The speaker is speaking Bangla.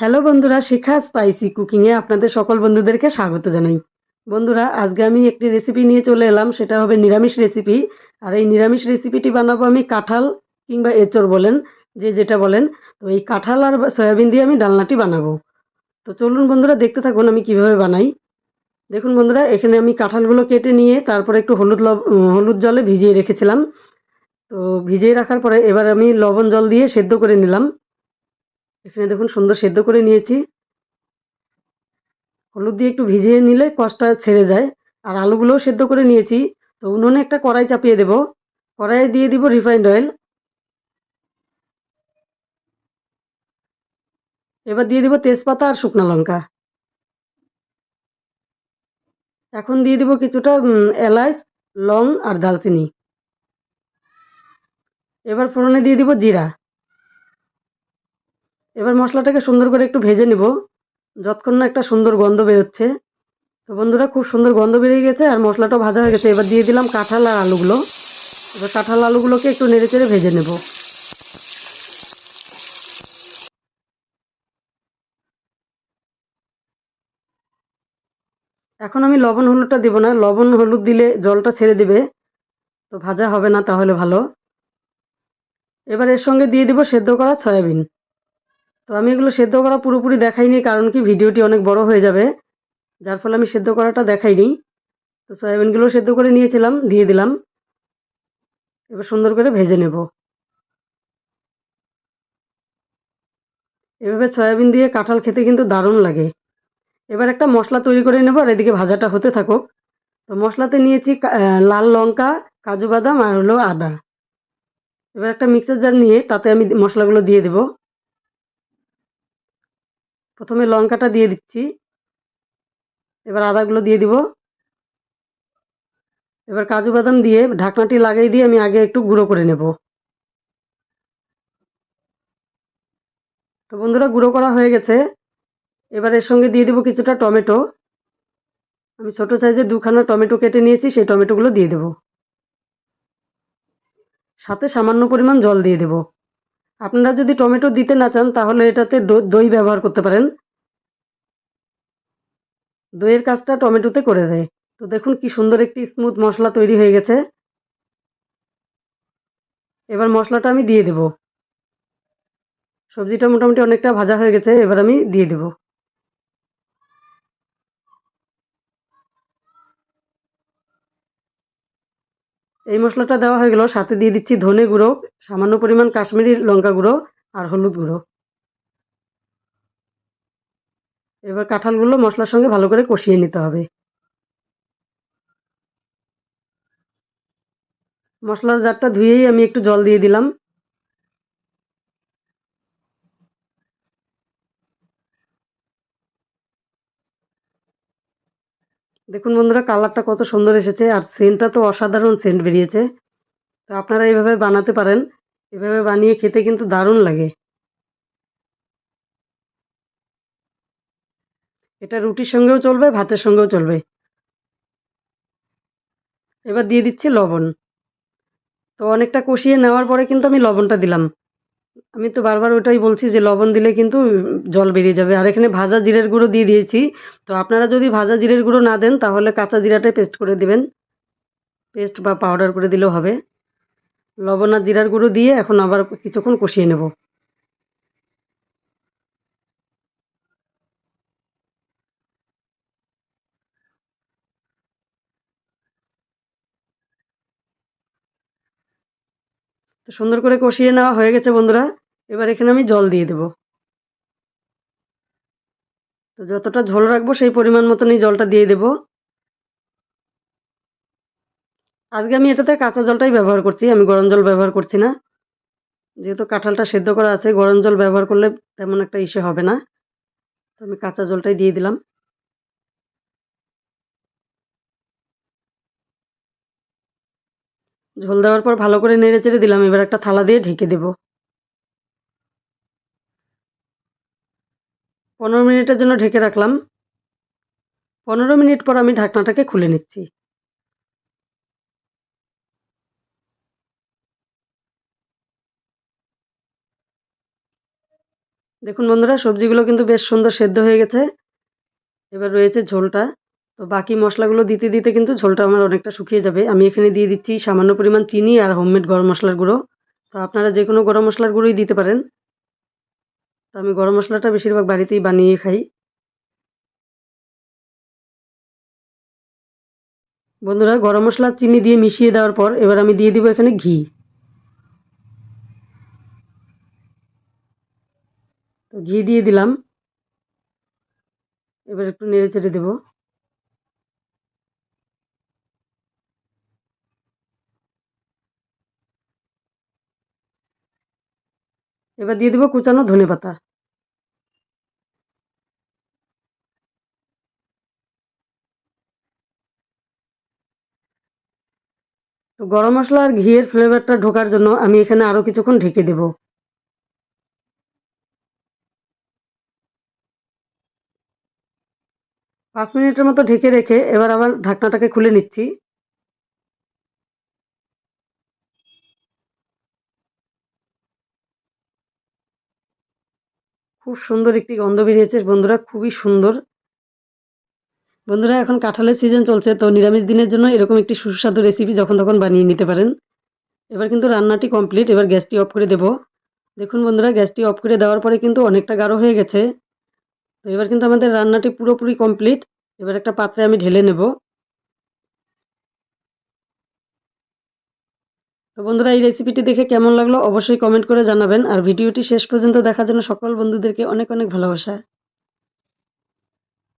হ্যালো বন্ধুরা, শিখা স্পাইসি কুকিংয়ে আপনাদের সকল বন্ধুদেরকে স্বাগত জানাই। বন্ধুরা, আজকে আমি একটি রেসিপি নিয়ে চলে এলাম, সেটা হবে নিরামিষ রেসিপি আর এই নিরামিষ রেসিপিটি বানাবো আমি কাঁঠাল কিংবা এঁচড় বলেন, যে যেটা বলেন। তো এই কাঁঠাল আর সয়াবিন দিয়ে আমি ডালনাটি বানাবো। তো চলুন বন্ধুরা, দেখতে থাকুন আমি কীভাবে বানাই। দেখুন বন্ধুরা, এখানে আমি কাঁঠালগুলো কেটে নিয়ে তারপরে একটু হলুদ হলুদ জলে ভিজিয়ে রেখেছিলাম। তো ভিজিয়ে রাখার পরে এবার আমি লবণ জল দিয়ে সেদ্ধ করে নিলাম। এখানে দেখুন সুন্দর সেদ্ধ করে নিয়েছি। হলুদ দিয়ে একটু ভিজিয়ে নিলে কষটা ছেড়ে যায়। আর আলুগুলোও সেদ্ধ করে নিয়েছি। তো উনুনে একটা কড়াই চাপিয়ে দেব। কড়াইয়ে দিয়ে দিব রিফাইন্ড অয়েল। এবার দিয়ে দিব তেজপাতা আর শুকনো লঙ্কা। এখন দিয়ে দিব কিছুটা এলাচ, লং আর দালচিনি এবার ফোড়নে দিয়ে দিব জিরা। এবার মশলাটাকে সুন্দর করে একটু ভেজে নিব। যতক্ষণ না একটা সুন্দর গন্ধ বেরোচ্ছে। তো বন্ধুরা, খুব সুন্দর গন্ধ বেরিয়ে গেছে আর মশলাটাও ভাজা হয়ে গেছে। এবার দিয়ে দিলাম কাঁঠাল আর আলুগুলো। এবার কাঁঠাল আলুগুলোকে একটু নেড়ে চেড়ে ভেজে নেব। এখন আমি লবণ হলুদটা দেবো না। লবণ হলুদ দিলে জলটা ছেড়ে দিবে। তো ভাজা হবে না, তাহলে ভালো। এবার এর সঙ্গে দিয়ে দিব সেদ্ধ করা সয়াবিন। তো আমি এগুলো সেদ্ধ করা পুরোপুরি দেখাইনি, কারণ কি ভিডিওটি অনেক বড় হয়ে যাবে। যার ফলে আমি সেদ্ধ করাটা দেখাইনি। তো সয়াবিনগুলো সেদ্ধ করে নিয়েছিলাম, দিয়ে দিলাম। এবার সুন্দর করে ভেজে নেব। এভাবে সয়াবিন দিয়ে কাঁঠাল খেতে কিন্তু দারুণ লাগে। এবার একটা মশলা তৈরি করে নেব, আর এদিকে ভাজাটা হতে থাকুক। তো মশলাতে নিয়েছি লাল লঙ্কা, কাজু বাদাম, আর হলো আদা। এবার একটা মিক্সার জার নিয়ে তাতে আমি মশলাগুলো দিয়ে দেবো। প্রথমে লঙ্কাটা দিয়ে দিচ্ছি। এবার আদাগুলো দিয়ে দিব। এবার কাজু বাদাম দিয়ে ঢাকনাটি লাগাই দিয়ে আমি আগে একটু গুঁড়ো করে নেব। তো বন্ধুরা, গুঁড়ো করা হয়ে গেছে। এবার এর সঙ্গে দিয়ে দেবো কিছুটা টমেটো। আমি ছোটো সাইজে দুখানা টমেটো কেটে নিয়েছি, সেই টমেটোগুলো দিয়ে দেব। সাথে সামান্য পরিমাণ জল দিয়ে দেবো। আপনারা যদি টমেটো দিতে না চান, তাহলে এটাতে দই ব্যবহার করতে পারেন। দইয়ের কাজটা টমেটোতে করে দেয়। তো দেখুন কি সুন্দর একটি স্মুথ মশলা তৈরি হয়ে গেছে। এবার মশলাটা আমি দিয়ে দেব। সবজিটা মোটামুটি অনেকটা ভাজা হয়ে গেছে, এবার আমি দিয়ে দেব। এই মশলাটা দেওয়া হয়ে গেল, সাথে দিয়ে দিচ্ছি ধনে গুঁড়ো, সামান্য পরিমাণ কাশ্মীরি লঙ্কা গুঁড়ো আর হলুদ গুঁড়ো। এবার কাঁঠালগুলো মশলার সঙ্গে ভালো করে কষিয়ে নিতে হবে। মশলার জারটা ধুয়েই আমি একটু জল দিয়ে দিলাম। দেখুন বন্ধুরা, কালারটা কত সুন্দর এসেছে আর সেন্টটা তো অসাধারণ সেন্ট বেরিয়েছে। তো আপনারা এইভাবে বানাতে পারেন, এভাবে বানিয়ে খেতে কিন্তু দারুণ লাগে। এটা রুটির সঙ্গেও চলবে, ভাতের সঙ্গেও চলবে। এবার দিয়ে দিচ্ছি লবণ। তো অনেকটা কষিয়ে নেওয়ার পরে কিন্তু আমি লবণটা দিলাম। আমি তো বারবার ওটাই বলছি যে লবণ দিলে কিন্তু জল বেরিয়ে যাবে। আর এখানে ভাজা জিরের গুঁড়ো দিয়ে দিয়েছি। তো আপনারা যদি ভাজা জিরের গুঁড়ো না দেন, তাহলে কাঁচা জিরাটাই পেস্ট করে দিবেন। পেস্ট বা পাউডার করে দিলেও হবে। লবণ আর জিরার গুঁড়ো দিয়ে এখন আবার কিছুক্ষণ কষিয়ে নেব। সুন্দর করে কষিয়ে নেওয়া হয়ে গেছে বন্ধুরা। এবার এখানে আমি জল দিয়ে দেব। তো যতটা ঝোল রাখব সেই পরিমাণ মতনই জলটা দিয়ে দেব। আজকে আমি এটাতে কাঁচা জলটাই ব্যবহার করছি, আমি গরম জল ব্যবহার করছি না। যেহেতু কাঁঠালটা সেদ্ধ করা আছে, গরম জল ব্যবহার করলে তেমন একটা ইসে হবে না। তো আমি কাঁচা জলটাই দিয়ে দিলাম। ঝোল দেওয়ার পর ভালো করে নেড়ে চেড়ে দিলাম, এবার একটা থালা দিয়ে ঢেকে দেব। পনেরো মিনিটের জন্য ঢেকে রাখলাম। পনেরো মিনিট পর আমি ঢাকনাটাকে খুলে নিচ্ছি। দেখুন বন্ধুরা, সবজিগুলো কিন্তু বেশ সুন্দর সেদ্ধ হয়ে গেছে। এবার রয়েছে ঝোলটা। তো বাকি মশলাগুলো দিতে দিতে কিন্তু ঝোলটা আমার অনেকটা শুকিয়ে যাবে। আমি এখানে দিয়ে দিচ্ছি সামান্য পরিমাণ চিনি আর হোমমেড গরম মশলার গুঁড়ো। তো আপনারা যে কোনো গরম মশলার গুঁড়োই দিতে পারেন। তো আমি গরম মশলাটা বেশিরভাগ বাড়িতেই বানিয়ে খাই। বন্ধুরা, গরম মশলা চিনি দিয়ে মিশিয়ে দেওয়ার পর এবার আমি দিয়ে দিব এখানে ঘি। তো ঘি দিয়ে দিলাম। এবার একটু নেড়ে চেড়ে দেবো। এবার দিয়ে দিব কুচানো ধনে পাতা। তো গরম মশলা আর ঘিয়ের ফ্লেভারটা ঢোকার জন্য আমি এখানে আরও কিছুক্ষণ ঢেকে দেব। পাঁচ মিনিটের মতো ঢেকে রেখে এবার আবার ঢাকনাটাকে খুলে নিচ্ছি। খুব সুন্দর একটি গন্ধ বেরিয়েছে। বন্ধুরা, খুবই সুন্দর। বন্ধুরা, এখন কাঁঠালের সিজন চলছে, তো নিরামিষ দিনের জন্য এরকম একটি সুস্বাদু রেসিপি যখন তখন বানিয়ে নিতে পারেন। এবার কিন্তু রান্নাটি কমপ্লিট এবার গ্যাসটি অফ করে দেব। দেখুন বন্ধুরা, গ্যাসটি অফ করে দেওয়ার পরে কিন্তু অনেকটা গাঢ় হয়ে গেছে। তো এবার কিন্তু আমাদের রান্নাটি পুরোপুরি কমপ্লিট এবার একটা পাত্রে আমি ঢেলে নেব। তো বন্ধুরা, এই রেসিপিটি দেখে কেমন লাগল অবশ্যই কমেন্ট করে জানাবেন। আর ভিডিওটি শেষ পর্যন্ত দেখার জন্য সকল বন্ধুদেরকে অনেক অনেক ভালোবাসা।